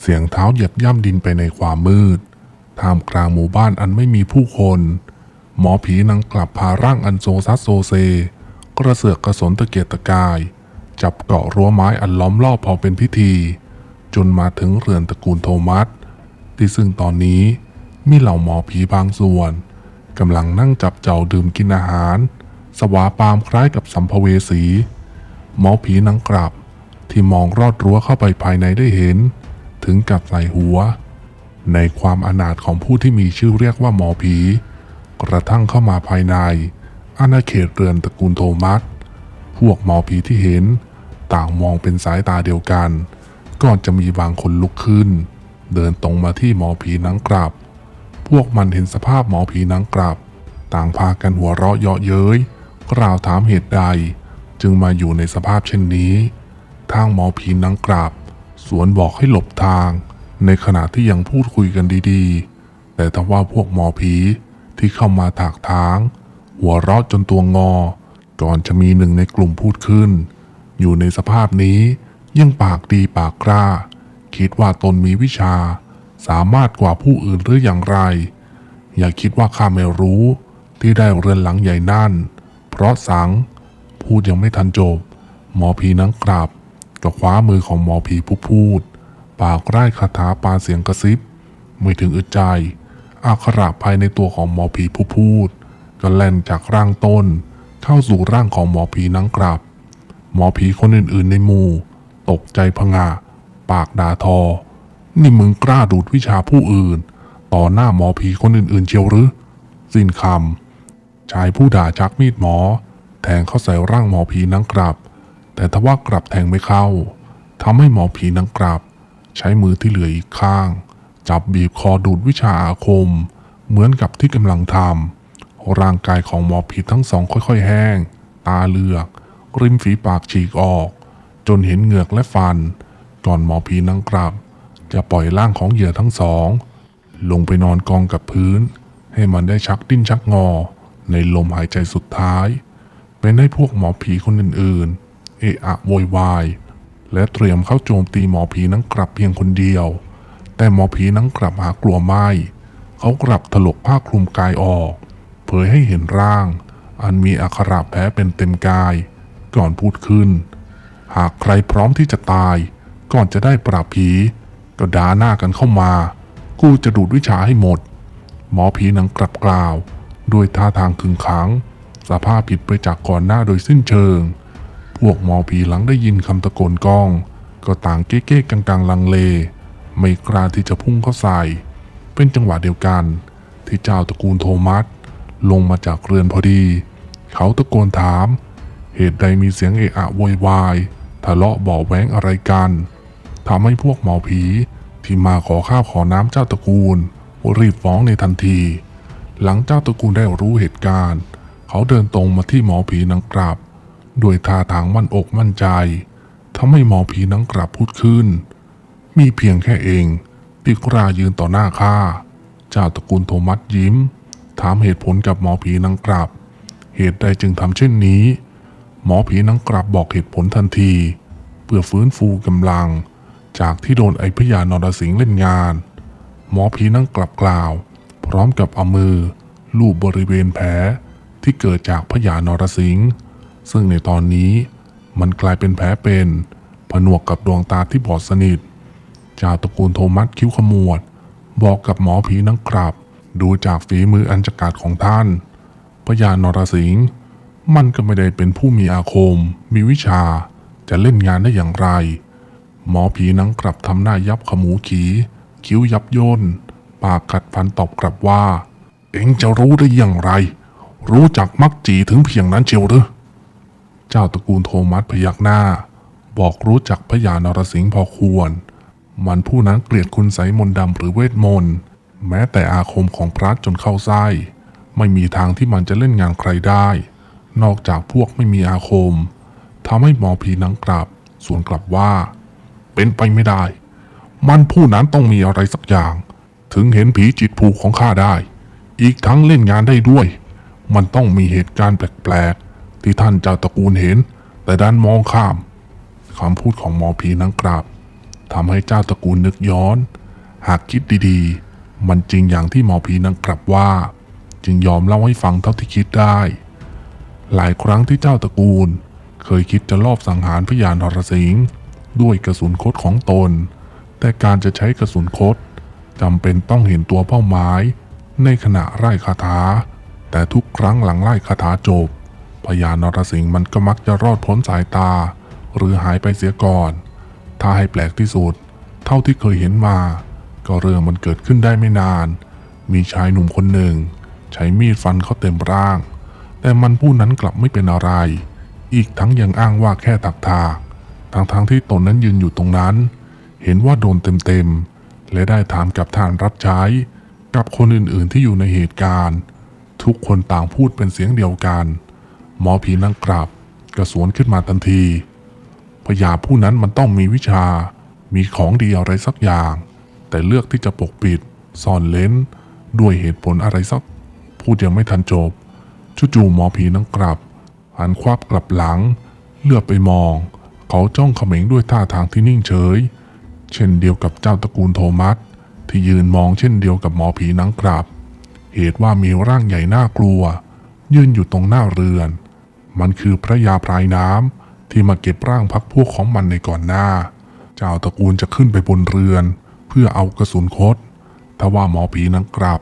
เสียงเท้าเหยียบย่ำดินไปในความมืด ท่ามกลางหมู่บ้านอันไม่มีผู้คน หมอผีนังกลับพาร่างอันโซซัสโซเซ กระเสือกกระสนตะเกียกตะกาย จับเกาะรั้วไม้อันล้อมรอบพอเป็นพิธี จนมาถึงเรือนตระกูลโทมัส ที่ซึ่งตอนนี้มีเหล่าหมอผีบางส่วนกำลังนั่งจับเจ้าดื่มกินอาหาร สวาปามคล้ายกับสัมภเวสี หมอผีนังกลับที่มองรอดรั้วเข้าไปภายในได้เห็น ถึงกับใส่หัว ในความอนาถของผู้ที่มีชื่อเรียกว่าหมอผี กระทั่งเข้ามาภายในอาณาเขตเรือนตระกูลโทมัส พวกหมอผีที่เห็น ต่างมองเป็นสายตาเดียวกัน ก่อนจะมีบางคนลุกขึ้น เดินตรงมาที่หมอผีนังกลับ พวกมันเห็นสภาพหมอผีนังกลับ ต่างพากันหัวเราะเยาะเย้ยกล่าวถามเหตุใด จึงมาอยู่ในสภาพเช่นนี้ ทางหมอผีนังกลับ สวนบอกให้หลบทาง ในขณะที่ยังพูดคุยกันดีๆ แต่ถ้าว่าพวกหมอผีที่เข้ามาถากทาง หัวเราะจนตัวงอ ก่อนจะมีหนึ่งในกลุ่มพูดขึ้น อยู่ในสภาพนี้ยังปากดีปากกล้า คิดว่าตนมีวิชา สามารถกว่าผู้อื่นหรืออย่างไร อย่าคิดว่าข้าไม่รู้ที่ได้เรือนหลังใหญ่นั่น เพราะสัง พูดยังไม่ทันจบ หมอผีนังกลับ ก็คว้ามือของหมอผีผู้พูด ปากไร้คาถาปาเสียงกระซิบ ไม่ถึงอึดใจอักขระภายในตัวของหมอผีผู้พูด ก็แล่นจากร่างต้น เข้าสู่ร่างของหมอผีนังกลับ หมอผีคนอื่นๆในหมู่ ตกใจพงาปากด่าทอ นี่มึงกล้าดูดวิชาผู้อื่น ต่อหน้าหมอผีคนอื่นๆเชียวหรือ สิ้นคำชายผู้ด่าชักมีดหมอ แทงเข้าใส่ร่างหมอผีนังกลับ แต่ทว่ากลับแทงไม่เข้าทำให้หมอผีนังกลับ ใช้มือที่เหลืออีกข้าง จับบีบคอดูดวิชาอาคม เหมือนกับที่กำลังทำร่างกายของหมอผีทั้งสองค่อยๆ แห้ง ตาเลือก ริมฝีปากฉีกออก จนเห็นเหงือกและฟัน ก่อนหมอผีนังกลับ จะปล่อยร่างของเหยื่อทั้งสอง ลงไปนอนกองกับพื้น ให้มันได้ชักดิ้นชักงอ ในลมหายใจสุดท้าย เป็นให้พวกหมอผีคนอื่นๆ เอะอะโวยวาย และเตรียมเข้าโจมตีหมอผีนั้นกลับเพียงคนเดียว แต่หมอผีนั้นกลับหากลัวไม่ เขากลับถลกผ้าคลุมกายออก เผยให้เห็นร่าง อันมีอักขระแผลเป็นเต็มกาย ก่อนพูดขึ้น หากใครพร้อมที่จะตาย ก่อนจะได้ปราบผี ก็ด่าหน้ากันเข้ามา กูจะดูดวิชาให้หมด หมอผีนังกลับกล่าว ด้วยท่าทางขึงขัง สภาพผิดไปจากก่อนหน้าโดยสิ้นเชิง พวกหมอผีหลังได้ยินคำตะโกนก้อง ก็ต่างเก๊ๆกังๆลังเล ไม่กล้าที่จะพุ่งเข้าใส่ เป็นจังหวะเดียวกัน ที่เจ้าตระกูลโทมัสลงมาจากเรือนพอดี เขาตะโกนถาม เหตุใดมีเสียงเอะอะโวยวายทะเลาะเบาะแว้งอะไรกันทำให้พวกหมอผีที่มาขอข้าวขอน้ำเจ้าตระกูล รีบฟ้องในทันที หลังเจ้าตระกูลได้รู้เหตุการณ์ เขาเดินตรงมาที่หมอผีนังกลับ ด้วยท่าทางมั่นอกมั่นใจทำให้หมอผีนังกลับพูดขึ้น มีเพียงแค่เองที่กล้ายืนต่อหน้าข้าเจ้าตระกูลโทมัสยิ้ม ถามเหตุผลกับหมอผีนังกลับ เหตุใดจึงทำเช่นนี้ หมอผีนังกลับบอกเหตุผลทันที เพื่อฟื้นฟูกำลัง จากที่โดนไอพญานรสิงห์เล่นงาน หมอผีนั่งกลับกล่าว พร้อมกับเอามือลูบบริเวณแผลที่เกิดจากพญานรสิงห์ ซึ่งในตอนนี้มันกลายเป็นแผลเป็นผนวกกับดวงตาที่บอดสนิทเจ้าตระกูลโทมัสคิ้วขมวด บอกกับหมอผีนังกลับดูจากฝีมืออันจกาจของท่านพญานรสิงห์มันก็ไม่ได้เป็นผู้มีอาคม มีวิชาจะเล่นงานได้อย่างไร หมอผีนังกลับทำหน้ายับขมูขี คิ้วยับย่นปากกัดฟันตอบกลับว่า เอ็งจะรู้ได้อย่างไร รู้จักมักจีถึงเพียงนั้นเชียวหรือ จ้าตระกูลโทมัสพยักหน้า บอกรู้จักพญานรสิงห์พอควร มันผู้นั้นเกลียดคุณไสมนต์ดำหรือเวทมนต์ แม้แต่อาคมของพระจนเข้าไส้ ไม่มีทางที่มันจะเล่นงานใครได้ นอกจากพวกไม่มีอาคมทำให้หมอผีนังกลับ ส่วนกลับว่า เป็นไปไม่ได้ มันผู้นั้นต้องมีอะไรสักอย่าง ถึงเห็นผีจิตผูกของข้าได้ อีกทั้งเล่นงานได้ด้วย มันต้องมีเหตุการณ์แปลก ที่ท่านเจ้าตระกูลเห็น แต่ดันมองข้ามคำพูดของหมอผีนังกราบทำให้เจ้าตระกูลนึกย้อน หากคิดดีๆ มันจริงอย่างที่หมอผีนั้นกลับว่า จึงยอมเล่าให้ฟังเท่าที่คิดได้ หลายครั้งที่เจ้าตระกูล เคยคิดจะลอบสังหารพญานรสิงห์ด้วยกระสุนคดของตน แต่การจะใช้กระสุนคดจำเป็นต้องเห็นตัวเป้าหมาย ในขณะไล่คาถา แต่ทุกครั้งหลังไล่คาถาจบ พญานรสิงห์มันก็มักจะรอดพ้นสายตา หรือหายไปเสียก่อน ถ้าให้แปลกที่สุด เท่าที่เคยเห็นมา ก็เรื่องมันเกิดขึ้นได้ไม่นาน มีชายหนุ่มคนหนึ่ง ใช้มีดฟันเขาเต็มร่าง แต่มันผู้นั้นกลับไม่เป็นอะไร อีกทั้งยังอ้างว่าแค่ตักทากทั้งทั้งที่ตนนั้นยืนอยู่ตรงนั้น เห็นว่าโดนเต็มๆและได้ถามกับทานรับใช้ กับคนอื่นๆที่อยู่ในเหตุการณ์ ทุกคนต่างพูดเป็นเสียงเดียวกัน หมอผีนั่งกลับกระสวนขึ้นมาทันทีพญาผู้นั้นมันต้องมีวิชา มีของดีอะไรสักอย่าง แต่เลือกที่จะปกปิด ซ่อนเลนด้วยเหตุผลอะไรสัก พูดยังไม่ทันจบจู่ๆหมอผีนั่งกลับหันควับกลับหลัง เลือบไปมอง เขาจ้องเขม็งด้วยท่าทางที่นิ่งเฉย เช่นเดียวกับเจ้าตระกูลโทมัส ที่ยืนมองเช่นเดียวกับหมอผีนังกลับ เหตุว่ามีร่างใหญ่น่ากลัว ยืนอยู่ตรงหน้าเรือน มันคือพระยาพรายน้ำที่มาเก็บร่างพักพวกของมันในก่อนหน้า เจ้าตระกูลจะขึ้นไปบนเรือน เพื่อเอากระสุนคดทว่าหมอผีนังกลับ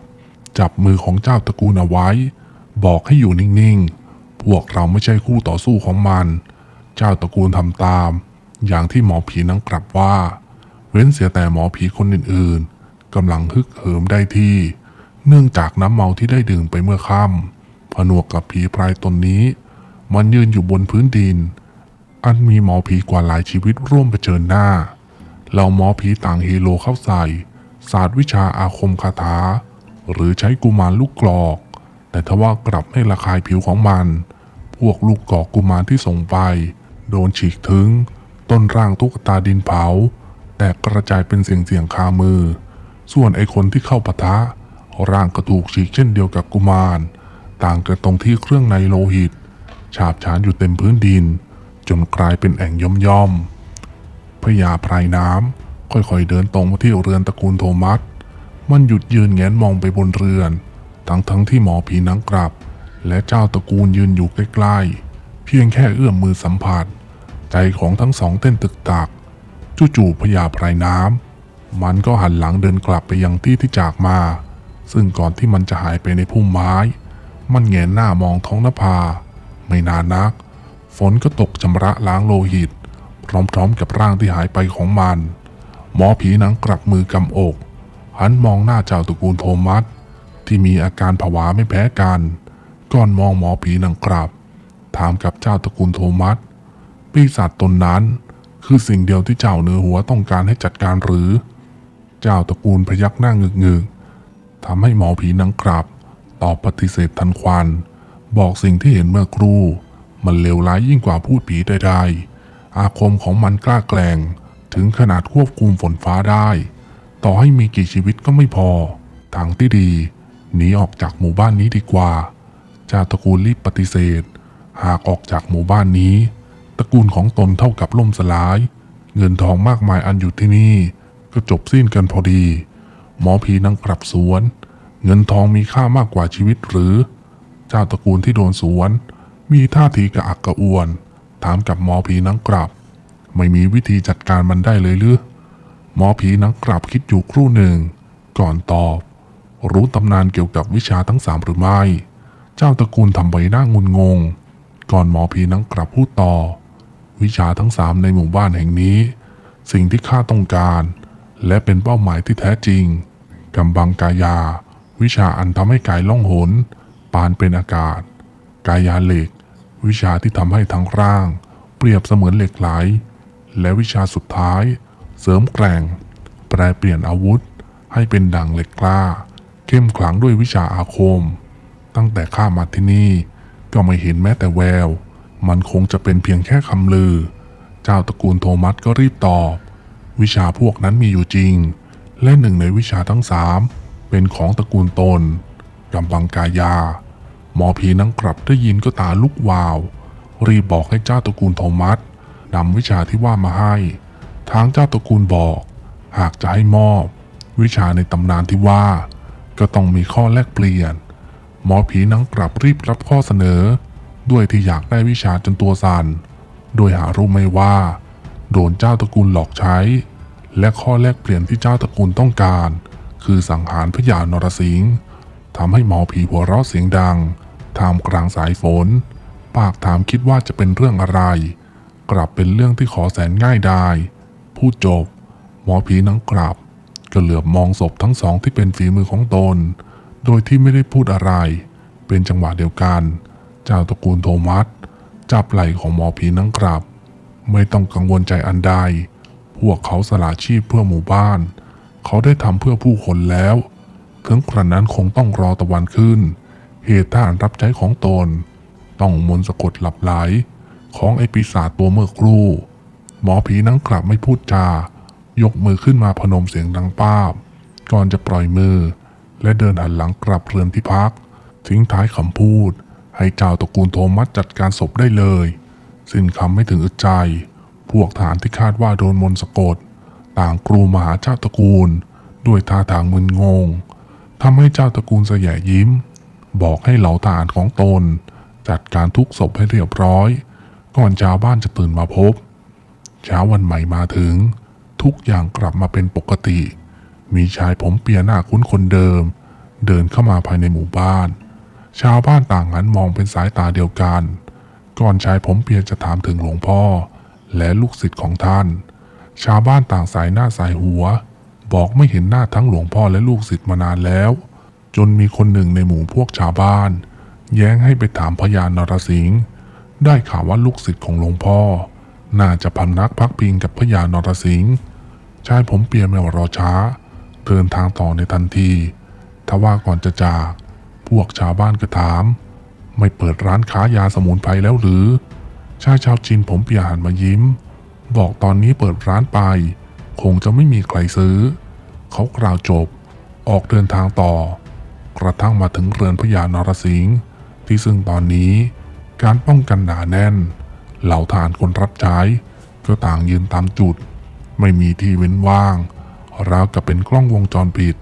จับมือของเจ้าตระกูลเอาไว้ บอกให้อยู่นิ่งๆ พวกเราไม่ใช่คู่ต่อสู้ของมัน เจ้าตระกูลทำตาม อย่างที่หมอผีนังกลับว่า เว้นเสียแต่หมอผีคนอื่นๆกำลังฮึกเหิมได้ที่ เนื่องจากน้ำเมาที่ได้ดื่มไปเมื่อค่ำผนวกกับผีพรายตนนี้ มันยืนอยู่บนพื้นดิน อันมีหมอผีกว่าหลายชีวิตร่วมเผชิญหน้าเราหมอผีต่างเฮโลเข้าใส่ ศาสตร์วิชาอาคมคาถา หรือใช้กุมารลูกกรอก แต่ทว่ากลับให้ระคายผิวของมัน พวกลูกกรอกกุมารที่ส่งไป โดนฉีกถึง ต้นร่างตุ๊กตาดินเผา แตกกระจายเป็นเสียงเสียงคามือ ส่วนไอคนที่เข้าปะทะร่างก็ถูกฉีกเช่นเดียวกับกุมาร ต่างกันตรงที่เครื่องในโลหิต ฉาบฉานอยู่เต็มพื้นดิน จนกลายเป็นแอ่งย่อมย่อมๆพญาพรายน้ำค่อยๆเดินตรงมาที่เรือนตระกูลโทมัส มันหยุดยืนแงนมองไปบนเรือน ทั้งทั้งๆที่หมอผีนังกลับ และเจ้าตระกูลยืนอยู่ใกล้ๆ เพียงแค่เอื้อมมือสัมผัส ใจของทั้งสองเต้นตึกตักจู่ๆพญาพรายน้ำมันก็หันหลังเดินกลับไปยังที่ที่จากมา ซึ่งก่อนที่มันจะหายไปในพุ่มไม้ มันแงนหน้ามองท้องนภา ไม่นานนัก ฝนก็ตกชำระล้างโลหิต พร้อมๆกับร่างที่หายไปของมัน หมอผีหนังกลับมือกำอก หันมองหน้าเจ้าตระกูลโทมัสที่มีอาการผวาไม่แพ้กัน ก่อนมองหมอผีหนังกลับ ถามกับเจ้าตระกูลโทมัสปีศาจตนนั้น คือสิ่งเดียวที่เจ้าเนื้อหัวต้องการให้จัดการหรือ เจ้าตระกูลพยักหน้างึกงึกๆทำให้หมอผีหนังกลับ ตอบปฏิเสธทันควัน บอกสิ่งที่เห็นเมื่อครู่ มันเลวร้ายยิ่งกว่าพูดผีใดๆ อาคมของมันกล้าแกล้งถึงขนาดควบคุมฝนฟ้าได้ ต่อให้มีกี่ชีวิตก็ไม่พอ ทางที่ดีหนีออกจากหมู่บ้านนี้ดีกว่าจาตระกูลรีบปฏิเสธ หากออกจากหมู่บ้านนี้ ตระกูลของตนเท่ากับล่มสลาย เงินทองมากมายอันอยู่ที่นี่ ก็จบสิ้นกันพอดี หมอผีนั่งกลับสวน เงินทองมีค่ามากกว่าชีวิตหรือ จ้าตระกูลที่โดนสวน มีท่าทีกระอักกระอ่วน ถามกับหมอผีนังกลับ ไม่มีวิธีจัดการมันได้เลยหรือหมอผีนังกลับคิดอยู่ครู่หนึ่ง ก่อนตอบ รู้ตำนานเกี่ยวกับวิชาทั้งสามหรือไม่ เจ้าตระกูลทำใบหน้างุนงง ก่อนหมอผีนังกลับพูดต่อ วิชาทั้งสามในหมู่บ้านแห่งนี้ สิ่งที่ข้าต้องการ และเป็นเป้าหมายที่แท้จริงกำบังกายา วิชาอันทำให้กายล่องหน ปานเป็นอากาศ กายาเหล็ก วิชาที่ทำให้ทั้งร่าง เปรียบเสมือนเหล็กไหล และวิชาสุดท้าย เสริมแกร่ง แปลเปลี่ยนอาวุธ ให้เป็นดังเหล็กกล้า เข้มขลังด้วยวิชาอาคม ตั้งแต่ข้ามาที่นี่ ก็ไม่เห็นแม้แต่แวว มันคงจะเป็นเพียงแค่คำลือ เจ้าตระกูลโทมัสก็รีบตอบ วิชาพวกนั้นมีอยู่จริง และหนึ่งในวิชาทั้งสามเป็นของตระกูลตนกำบังกายา หมอผีนังกลับได้ยินก็ตาลุกวาว รีบบอกให้เจ้าตระกูลโทมัสนำวิชาที่ว่ามาให้ ทางเจ้าตระกูลบอก หากจะให้มอบ วิชาในตำนานที่ว่า ก็ต้องมีข้อแลกเปลี่ยน หมอผีนังกลับรีบรับข้อเสนอ ด้วยที่อยากได้วิชาจนตัวสัน่นโดยหารู้ไม่ว่า โดนเจ้าตระกูลหลอกใช้ และข้อแลกเปลี่ยนที่เจ้าตระกูลต้องการ คือสังหารพญานรสิงห์ทำให้หมอผีหัวเราะเสียงดัง ท่ามกลางสายฝน ปากถามคิดว่าจะเป็นเรื่องอะไร กลับเป็นเรื่องที่ขอแสนง่ายดายพูดจบ หมอผีนังกลับก็เหลือบมองศพทั้งสองที่เป็นฝีมือของตน โดยที่ไม่ได้พูดอะไร เป็นจังหวะเดียวกัน เจ้าตระกูลโทมัสจับไหล่ของหมอผีนังกลับ ไม่ต้องกังวลใจอันใด พวกเขาสละชีพเพื่อหมู่บ้าน เขาได้ทำเพื่อผู้คนแล้ว ถึงกระนั้นคงต้องรอตะวันขึ้น เหตุทหารรับใช้ของตน ต้องมนต์สะกดหลับไหล ของไอปีศาจตัวเมื่อครู่ หมอผีนังกลับไม่พูดจา ยกมือขึ้นมาพนมเสียงดังป้าบ ก่อนจะปล่อยมือ และเดินหันหลังกลับเรือนที่พัก ทิ้งท้ายคำพูด ให้เจ้าตระกูลโทมัสจัดการศพได้เลย สิ้นคำไม่ถึงอึดใจ พวกทหารที่คาดว่าโดนมนต์สะกด ต่างกรูมาหาเจ้าตระกูล ด้วยท่าทางมึนงงทำให้เจ้าตระกูลเสยยิ้ม บอกให้เหล่าทหารของตน จัดการทุกศพให้เรียบร้อย ก่อนชาวบ้านจะตื่นมาพบ เช้าวันใหม่มาถึง ทุกอย่างกลับมาเป็นปกติ มีชายผมเปียหน้าคุ้นคนเดิม เดินเข้ามาภายในหมู่บ้าน ชาวบ้านต่างหันมองเป็นสายตาเดียวกัน ก่อนชายผมเปียจะถามถึงหลวงพ่อ และลูกศิษย์ของท่าน ชาวบ้านต่างสายหน้าสายหัว บอกไม่เห็นหน้าทั้งหลวงพ่อและลูกศิษย์มานานแล้ว จนมีคนหนึ่งในหมู่พวกชาวบ้าน แย้งให้ไปถามพญานรสิงห์ได้ข่าวว่าลูกศิษย์ของหลวงพ่อ น่าจะพำนักพักพิงกับพญานรสิงห์ชายผมเปียไม่รอช้า เดินทางต่อในทันทีทว่าก่อนจะจาก พวกชาวบ้านก็ถาม ไม่เปิดร้านค้ายาสมุนไพรแล้วหรือ ชายชาวจีนผมเปียหันมายิ้ม บอกตอนนี้เปิดร้านไป คงจะไม่มีใครซื้อ เขากล่าวจบ ออกเดินทางต่อ กระทั่งมาถึงเรือนพญานรสิงห์ที่ซึ่งตอนนี้การป้องกันหนาแน่น เหล่าทหารคนรับใช้ ก็ต่างยืนตามจุด ไม่มีที่เว้นว่างราวกับเป็นกล้องวงจรปิด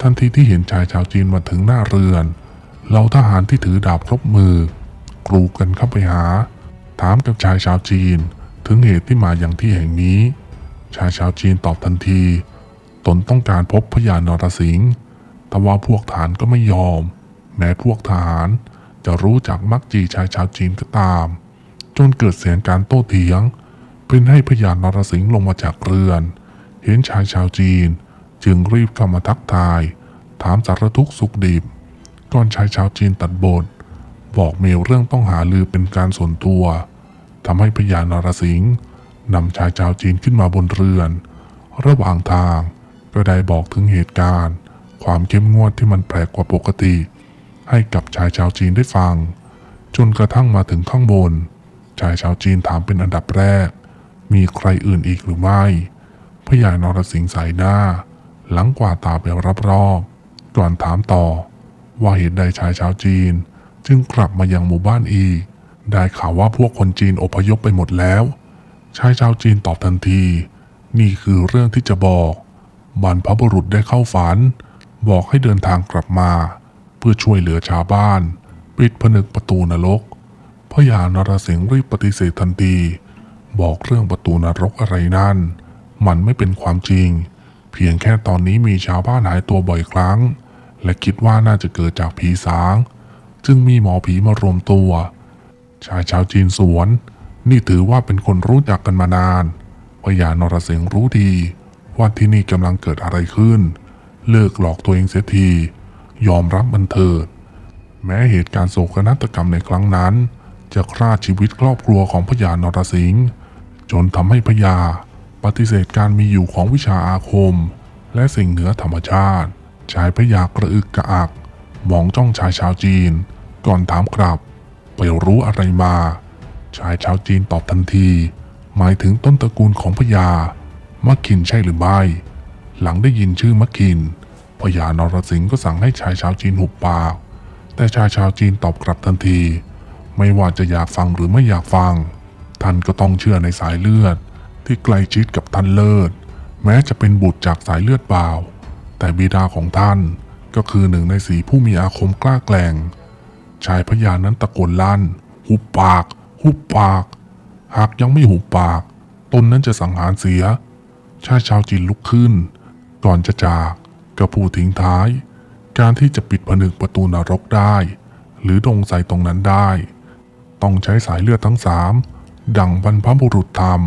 ทันทีที่เห็นชายชาวจีนมาถึงหน้าเรือนเหล่าทหารที่ถือดาบครบมือกรูกันเข้าไปหา ถามกับชายชาวจีนถึงเหตุที่มาอย่างที่แห่งนี้ ชายชาวจีนตอบทันที ตนต้องการพบพญานรสิงห์ แต่ว่าพวกทหารก็ไม่ยอม แม้พวกทหารจะรู้จักมักจีชายชาวจีนก็ตาม จนเกิดเสียงการโต้เถียงเป็นให้พญานรสิงห์ลงมาจากเรือน เห็นชายชาวจีน จึงรีบเข้ามาทักทาย ถามสารทุกข์สุขดิบก่อนชายชาวจีนตัดบท บอกเมลเรื่องต้องหาลือเป็นการส่วนตัวทำให้พญานรสิงห์นำชายชาวจีนขึ้นมาบนเรือน ระหว่างทางก็ได้บอกถึงเหตุการณ์ ความเข้มงวดที่มันแปลกกว่าปกติ ให้กับชายชาวจีนได้ฟัง จนกระทั่งมาถึงข้างบน ชายชาวจีนถามเป็นอันดับแรก มีใครอื่นอีกหรือไม่พญานรสิงห์สายหน้า หลังกว่าตาไปรอบๆก่อนถามต่อ ว่าเหตุใดชายชาวจีน จึงกลับมายังหมู่บ้านอีก ได้ข่าวว่าพวกคนจีนอพยพไปหมดแล้ว ชายชาวจีนตอบทันที นี่คือเรื่องที่จะบอกบรรพบุรุษได้เข้าฝัน บอกให้เดินทางกลับมา เพื่อช่วยเหลือชาวบ้าน ปิดผนึกประตูนรกพญานรสิงห์รีบปฏิเสธทันที บอกเรื่องประตูนรกอะไรนั่น มันไม่เป็นความจริง เพียงแค่ตอนนี้มีชาวบ้านหายตัวบ่อยครั้ง และคิดว่าน่าจะเกิดจากผีสาง จึงมีหมอผีมารวมตัว ชายชาวจีนสวน นี่ถือว่าเป็นคนรู้จักกันมานานพญานรสิงห์รู้ดีว่าที่นี่กำลังเกิดอะไรขึ้น เลิกหลอกตัวเองเสียที ยอมรับมันเถิด แม้เหตุการณ์โศกนาฏกรรมในครั้งนั้น จะฆ่าชีวิตครอบครัวของพญานรสิงห์จนทำให้พญาปฏิเสธการมีอยู่ของวิชาอาคม และสิ่งเหนือธรรมชาติ ชายพญากระอึกกระอัก มองจ้องชายชาวจีน ก่อนถามกลับ ไปรู้อะไรมา ชายชาวจีนตอบทันที หมายถึงต้นตระกูลของพญามักคินใช่หรือไม่ หลังได้ยินชื่อมักคินพญานรสิงห์ก็สั่งให้ชายชาวจีนหุบปาก แต่ชายชาวจีนตอบกลับทันที ไม่ว่าจะอยากฟังหรือไม่อยากฟัง ท่านก็ต้องเชื่อในสายเลือด ที่ใกล้ชิดกับท่านเลิศ แม้จะเป็นบุตรจากสายเลือดบ่าว แต่บิดาของท่านก็คือหนึ่งในสีผู้มีอาคมกล้าแกร่ง ชายพญานั้นตะโกนลั่น หุบปาก หุบปาก หากยังไม่หุบปาก ตนนั้นจะสังหารเสีย ชายชาวจีนลุกขึ้น ก่อนจะจากก็พูดทิ้งท้าย การที่จะปิดผนึกประตูนรกได้ หรือดงใส่ตรงนั้นได้ ต้องใช้สายเลือดทั้งสามดังบรรพบุรุษธรรม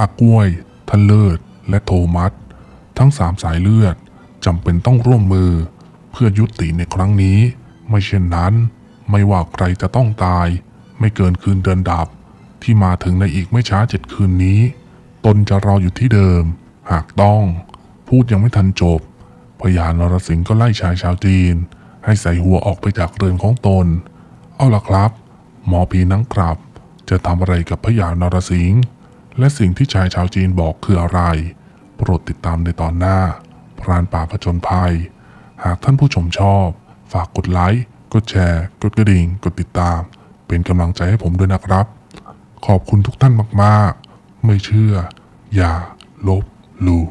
อากล้วย ทันเลิศ และโทมัส ทั้งสามสายเลือดจำเป็นต้องร่วมมือ เพื่อยุติในครั้งนี้ ไม่เช่นนั้น ไม่ว่าใครจะต้องตาย ไม่เกินคืนเดือนดับ ที่มาถึงในอีกไม่ช้าเจ็ดคืนนี้ ตนจะรออยู่ที่เดิม หากต้อง พูดยังไม่ทันจบพญานรสิงห์ก็ไล่ชายชาวจีน ให้ใส่หัวออกไปจากเรือนของตน เอาล่ะครับ หมอผีนั่งกลับ จะทำอะไรกับพญานรสิงห์และสิ่งที่ชายชาวจีนบอกคืออะไร โปรดติดตามในตอนหน้า พรานป่าผจญภัย หากท่านผู้ชมชอบ ฝากกดไลค์ กดแชร์ กดกระดิ่ง กดติดตาม เป็นกำลังใจให้ผมด้วยนะครับ ขอบคุณทุกท่านมาก ๆ ไม่เชื่อ อย่า ลบ ลู่